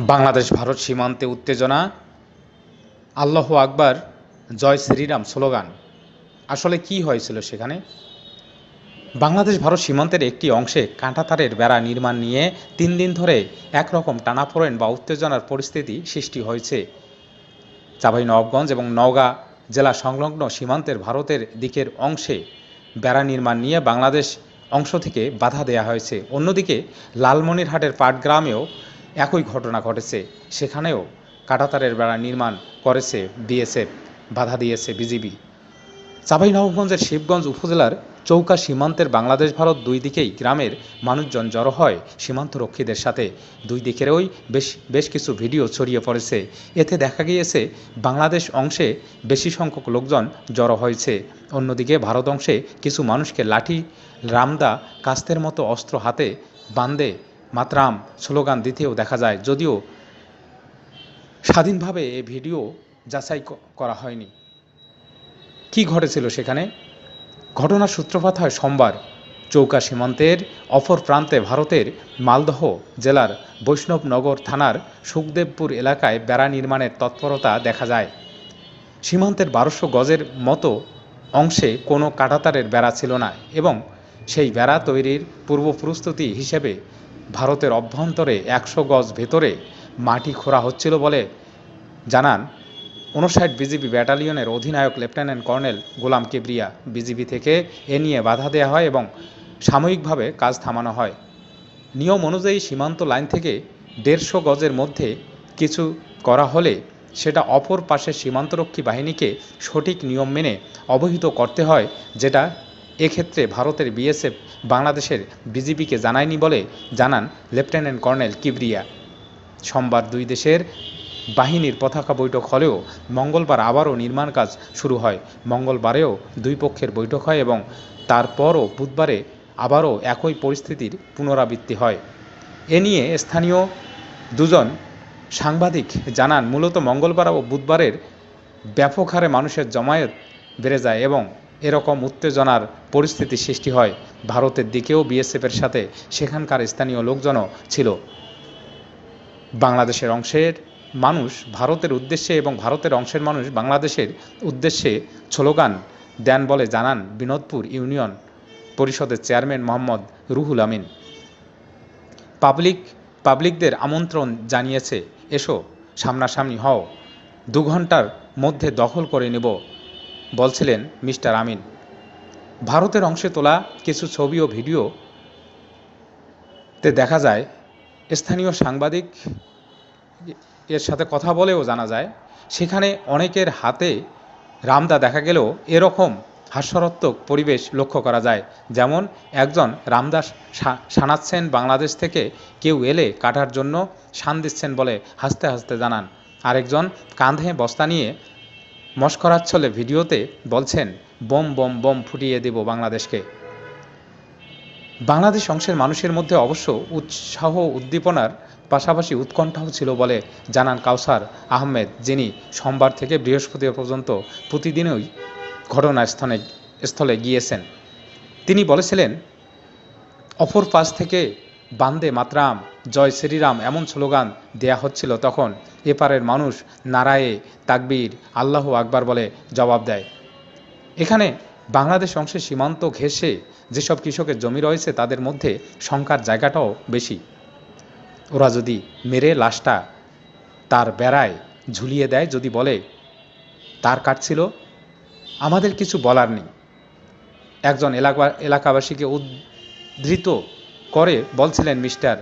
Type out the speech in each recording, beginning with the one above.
বাংলাদেশ, ভারত সীমান্তে উত্তেজনা। আল্লাহ আকবার, জয় শ্রীরাম স্লোগান। আসলে কি হয়েছিল সেখানে? বাংলাদেশ, ভারত সীমান্তের একটি অংশে কাঁটাতারের বেড়া নির্মাণ নিয়ে তিন দিন ধরে একরকম টানাপোড়েন বা উত্তেজনার পরিস্থিতি সৃষ্টি হয়েছে। চাঁপাই নবগঞ্জ এবং নওগাঁ জেলা সংলগ্ন সীমান্তের ভারতের দিকের অংশে বেড়া নির্মাণ নিয়ে বাংলাদেশ অংশ থেকে বাধা দেয়া হয়েছে। অন্যদিকে লালমনিরহাটের পাটগ্রামেও একই ঘটনা ঘটেছে। সেখানেও কাঁটাতারের বেড়া নির্মাণ করেছে বিএসএফ বাধা দিয়েছে বিজিবি। চাঁপাইনবাবগঞ্জের শিবগঞ্জ উপজেলার চৌকা সীমান্তের বাংলাদেশ ভারত দুই দিকেই গ্রামের মানুষজন জড়ো হয় সীমান্তরক্ষীদের সাথে। দুই দিকেরই বেশ বেশ কিছু ভিডিও ছড়িয়ে পড়েছে। এতে দেখা গিয়েছে, বাংলাদেশ অংশে বেশি সংখ্যক লোকজন জড়ো হয়েছে। অন্যদিকে ভারত অংশে কিছু মানুষকে লাঠি, রামদা, কাস্তের মতো অস্ত্র হাতে বান্দে মাতরাম স্লোগান দিতেও দেখা যায়, যদিও স্বাধীনভাবে এ ভিডিও যাচাই করা হয়নি। কি ঘটেছিল সেখানে? ঘটনার সূত্রপাত হয় সোমবার চৌকা সীমান্তের অপর প্রান্তে ভারতের মালদহ জেলার বৈষ্ণবনগর থানার সুখদেবপুর এলাকায় বেড়া নির্মাণের তৎপরতা দেখা যায়। সীমান্তের বারোশো গজের মতো অংশে কোনো কাঁটাতারের বেড়া ছিল না এবং সেই বেড়া তৈরির পূর্ব প্রস্তুতি হিসেবে ভারতের অভ্যন্তরে একশো গজ ভেতরে মাটি খোঁড়া হচ্ছিল বলে জানান উনষাট বিজিবি ব্যাটালিয়নের অধিনায়ক lieutenant colonel Golam Kibria. BGB থেকে এ নিয়ে বাধা দেওয়া হয় এবং সাময়িকভাবে কাজ থামানো হয়। নিয়ম অনুযায়ী সীমান্ত লাইন থেকে দেড়শো গজের মধ্যে কিছু করা হলে সেটা অপর পাশের সীমান্তরক্ষী বাহিনীকে সঠিক নিয়ম মেনে অবহিত করতে হয়, যেটা এক্ষেত্রে ভারতের বিএসএফ বাংলাদেশের বিজিবিকে জানায়নি বলে জানান লেফটেন্যান্ট কর্নেল কিবরিয়া। সোমবার দুই দেশের বাহিনীর পতাকা বৈঠক হলেও মঙ্গলবার আবারও নির্মাণ কাজ শুরু হয়। মঙ্গলবারেও দুই পক্ষের বৈঠক হয় এবং তারপরও বুধবারে আবারও একই পরিস্থিতির পুনরাবৃত্তি হয়। এ নিয়ে স্থানীয় দুজন সাংবাদিক জানান, মূলত মঙ্গলবার ও বুধবারের ব্যাপক হারে মানুষের জমায়েত বেড়ে যায় এবং এরকম উত্তেজনার পরিস্থিতি সৃষ্টি হয়। ভারতের দিকেও বিএসএফের সাথে সেখানকার স্থানীয় লোকজনও ছিল। বাংলাদেশের অংশের মানুষ ভারতের উদ্দেশ্যে এবং ভারতের অংশের মানুষ বাংলাদেশের উদ্দেশ্যে স্লোগান দেন বলে জানান বিনোদপুর ইউনিয়ন পরিষদের চেয়ারম্যান মোহাম্মদ রুহুল আমিন। পাবলিক, পাবলিকদের আমন্ত্রণ জানিয়েছে, এসো, সামনাসামনি হও। দু ঘণ্টার মধ্যে দখল করে নেব। বলছিলেন মিস্টার আমিন, ভারতের অংশে তোলা কিছু ছবি ও ভিডিও তে দেখা যায়, স্থানীয় সাংবাদিক এর সাথে কথা বলেও জানা যায়, সেখানে অনেকের হাতে রামদা দেখা গেলেও এরকম হাস্যরত্মক পরিবেশ লক্ষ্য করা যায়। যেমন একজন রামদাস সানাচ্ছেন বাংলাদেশ থেকে কেউ এলে কাটার জন্য শান দিচ্ছেন বলে হাসতে হাসতে জানান। আরেকজন কাঁধে বস্তা নিয়ে মস্করাচ্ছলে ভিডিওতে বলছেন, বোম বোম বোম ফুটিয়ে দেব বাংলাদেশকে। বাংলাদেশ অংশের মানুষের মধ্যে অবশ্য উৎসাহ উদ্দীপনার পাশাপাশি উৎকণ্ঠাও ছিল বলে জানান কাউসার আহমেদ, যিনি সোমবার থেকে বৃহস্পতিবার পর্যন্ত প্রতিদিনই ঘটনাস্থলে, স্থলে গিয়েছেন। তিনি বলেছিলেন, অপর পাশ থেকে বান্দে মাতরাম, জয় শ্রীরাম এমন স্লোগান দেয়া হচ্ছিল তখন। এপারের মানুষ নারায়ে, তাকবীর, আল্লাহ আকবার বলে জবাব দেয়। এখানে বাংলাদেশ অংশে সীমান্ত ঘেঁষে যেসব কৃষকের জমি রয়েছে তাদের মধ্যে শঙ্কার জায়গাটাও বেশি। ওরা যদি মেরে লাশটা তার বেড়ায় ঝুলিয়ে দেয় যদি বলে, তার কাটছিল আমাদের কিছু বলার নেই। একজন এলাকা, এলাকাবাসীকে উদ্ধৃত করে বলছিলেন মিস্টার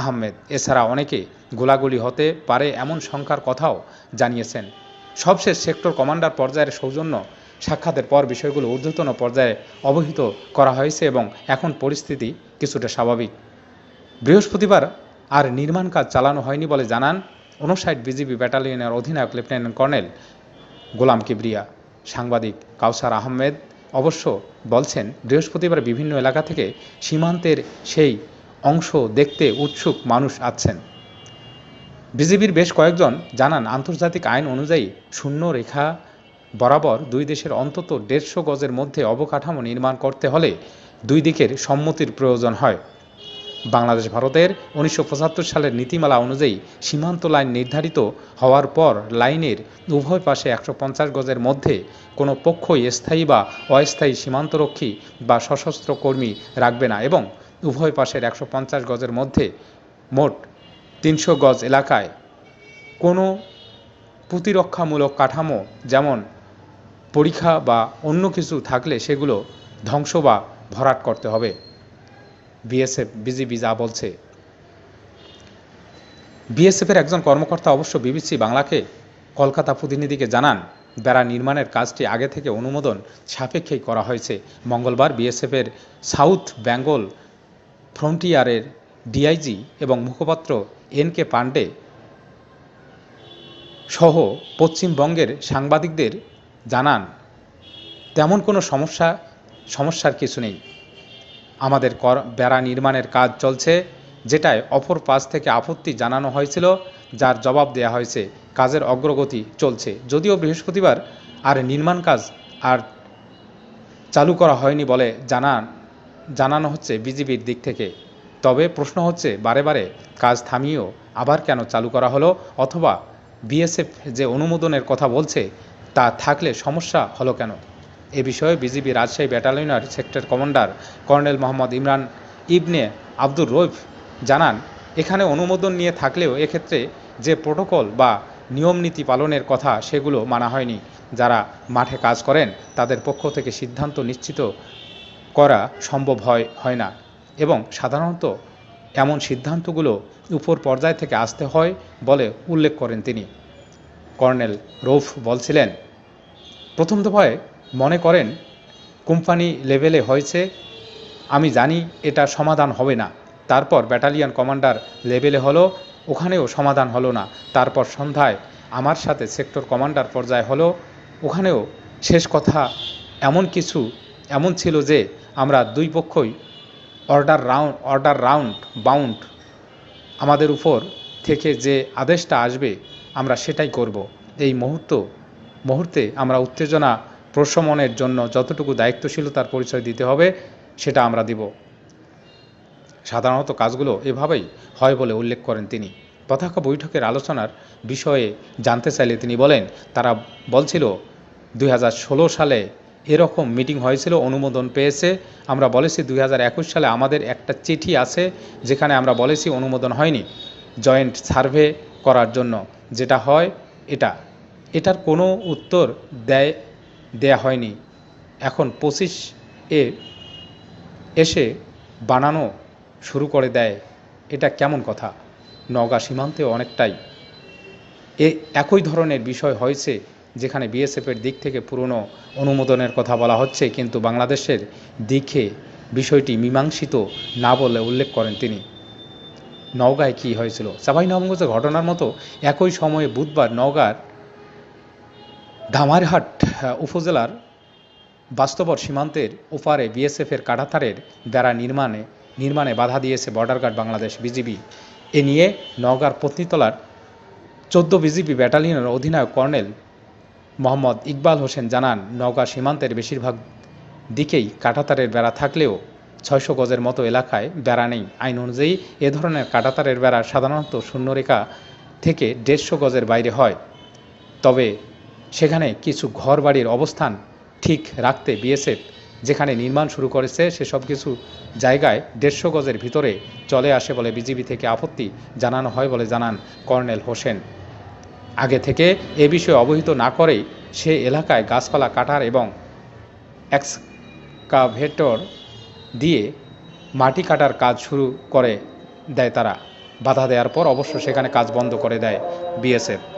আহমেদ। এছাড়া অনেকে গোলাগুলি হতে পারে এমন সংখ্যার কথাও জানিয়েছেন। সবশেষ সেক্টর কমান্ডার পর্যায়ের সৌজন্য সাক্ষাতের পর বিষয়গুলো ঊর্ধ্বতন পর্যায়ে অবহিত করা হয়েছে এবং এখন পরিস্থিতি কিছুটা স্বাভাবিক। বৃহস্পতিবার আর নির্মাণ কাজ চালানো হয়নি বলে জানান উনষাট বিজিবি ব্যাটালিয়নের অধিনায়ক লেফটেন্যান্ট কর্নেল গোলাম কিবরিয়া। সাংবাদিক কাউসার আহমেদ অবশ্য বলছেন, বৃহস্পতিবার বিভিন্ন এলাকা থেকে সীমান্তের সেই অংশ দেখতে উৎসুক মানুষ আছেন। বিজেপির বেশ কয়েকজন জানান, আন্তর্জাতিক আইন অনুযায়ী শূন্য রেখা বরাবর দুই দেশের অন্তত দেড়শো গজের মধ্যে অবকাঠামো নির্মাণ করতে হলে দুই দিকের সম্মতির প্রয়োজন হয়। বাংলাদেশ ভারতের উনিশশো পঁচাত্তর সালের নীতিমালা অনুযায়ী সীমান্ত লাইন নির্ধারিত হওয়ার পর লাইনের উভয় পাশে একশো পঞ্চাশ গজের মধ্যে কোনো পক্ষই স্থায়ী বা অস্থায়ী সীমান্তরক্ষী বা সশস্ত্র কর্মী রাখবে না এবং উভয় পাশের একশো পঞ্চাশ গজের মধ্যে মোট তিনশো গজ এলাকায় কোনো প্রতিরক্ষামূলক কাঠামো যেমন পরীক্ষা বা অন্য কিছু থাকলে সেগুলো ধ্বংস বা ভরাট করতে হবে। বিএসএফ, বিজিবি যা বলছে। বিএসএফের একজন কর্মকর্তা অবশ্য বিবিসি বাংলাকে কলকাতা প্রতিনিধিকে জানান, বেড়া নির্মাণের কাজটি আগে থেকে অনুমোদন সাপেক্ষেই করা হয়েছে। মঙ্গলবার বিএসএফের সাউথ বেঙ্গল ফ্রন্টিয়ারের ডিআইজি এবং মুখপাত্র এন কে পান্ডে সহ পশ্চিমবঙ্গের সাংবাদিকদের জানান, তেমন কোনো সমস্যা, সমস্যার কিছু নেই। আমাদের কর, বেড়া নির্মাণের কাজ চলছে, যেটায় অপর পাশ থেকে আপত্তি জানানো হয়েছিল, যার জবাব দেওয়া হয়েছে। কাজের অগ্রগতি চলছে। যদিও বৃহস্পতিবার আর নির্মাণ কাজ আর চালু করা হয়নি বলে জানান জানানো হচ্ছে বিজিবির দিক থেকে। তবে প্রশ্ন হচ্ছে, বারে বারে কাজ থামিয়েও আবার কেন চালু করা হলো, অথবা বিএসএফ যে অনুমোদনের কথা বলছে, তা থাকলে সমস্যা হলো কেন? এ বিষয়ে BGB Rajshahi ব্যাটালিয়নের sector commander colonel Mohammad Imran Ibne Abdur Rouf জানান, এখানে অনুমোদন নিয়ে থাকলেও এক্ষেত্রে যে প্রোটোকল বা নিয়ম নীতি পালনের কথা সেগুলো মানা হয়নি। যারা মাঠে কাজ করেন, তাদের পক্ষ থেকে সিদ্ধান্ত নিশ্চিত করা সম্ভব হয় হয় না এবং সাধারণত এমন সিদ্ধান্তগুলো উপর পর্যায় থেকে আসতে হয় বলে উল্লেখ করেন তিনি। কর্নেল রৌফ বলছিলেন, প্রথম দফায় মনে করেন, কোম্পানি লেভেলে হয়েছে, আমি জানি এটা সমাধান হবে না। তারপর ব্যাটালিয়ন কমান্ডার লেভেলে হলো, ওখানেও সমাধান হলো না। তারপর সন্ধ্যায় আমার সাথে সেক্টর কমান্ডার পর্যায়ে হলো, ওখানেও শেষ কথা এমন কিছু, এমন ছিল যে আমরা দুই পক্ষই order round order round bound আমাদের উপর থেকে যে আদেশটা আসবে, আমরা সেটাই করব। এই মুহূর্ত, মুহূর্তে আমরা উত্তেজনা প্রশমনের জন্য যতটুকু দায়িত্বশীলতার পরিচয় দিতে হবে, সেটা আমরা দিব। সাধারণত কাজগুলো এভাবেই হয় বলে উল্লেখ করেন তিনি। পতাকা বৈঠকের আলোচনার বিষয়ে জানতে চাইলে তিনি বলেন, তারা বলছিল, দুই হাজার ষোলো সালে এরকম মিটিং হয়েছিল, অনুমোদন পেয়েছে। আমরা বলেছি, দুই হাজার একুশ সালে আমাদের একটা চিঠি আছে, যেখানে আমরা বলেছি অনুমোদন হয়নি, জয়েন্ট সার্ভে করার জন্য। যেটা হয় এটা। এটার কোনো উত্তর দেয় দেয়া হয়নি। এখন পঁচিশ এ এসে বানানো শুরু করে দেয়। এটা কেমন কথা? নওগাঁ সীমান্তে অনেকটাই। এ একই ধরনের বিষয় হয়েছে যেখানে বিএসএফের দিক থেকে পুরনো অনুমোদনের কথা বলা হচ্ছে, কিন্তু বাংলাদেশের দিকে বিষয়টি মীমাংসিত না বলে উল্লেখ করেন তিনি। নওগাঁয় কী হয়েছিল? সাভাই চাঁপাইনবাবগঞ্জের ঘটনার মতো একই সময়ে বুধবার নওগাঁর ধামারহাট উপজেলার বাস্তবর সীমান্তের ওপারে বিএসএফের কাটাতারের বেড়া নির্মাণে নির্মাণে বাধা দিয়েছে বর্ডার গার্ড বাংলাদেশ বিজিবি। এ নিয়ে নওগাঁর পত্নীতলার চোদ্দ বিজিবি ব্যাটালিয়নের অধিনায়ক কর্নেল মোহাম্মদ ইকবাল হোসেন জানান, নওগাঁ সীমান্তের বেশিরভাগ দিকেই কাঁটাতারের বেড়া থাকলেও ছয়শো গজের মতো এলাকায় বেড়া নেই। আইন অনুযায়ী এ ধরনের কাঁটাতারের বেড়া সাধারণত শূন্যরেখা থেকে দেড়শো গজের বাইরে হয়। তবে সেখানে কিছু ঘরবাড়ির অবস্থান ঠিক রাখতে বিএসএফ যেখানে নির্মাণ শুরু করেছে, সেসব কিছু জায়গায় দেড়শো গজের ভিতরে চলে আসে বলে বিজিবি থেকে আপত্তি জানানো হয় বলে জানান কর্নেল হোসেন। আগে থেকে এ বিষয়ে অবহিত না করেই সে এলাকায় গাছপালা কাটার এবং এক্সকাভেটর দিয়ে মাটি কাটার কাজ শুরু করে দেয় তারা। বাধা দেওয়ার পর অবশ্য সেখানে কাজ বন্ধ করে দেয় বিএসএফ।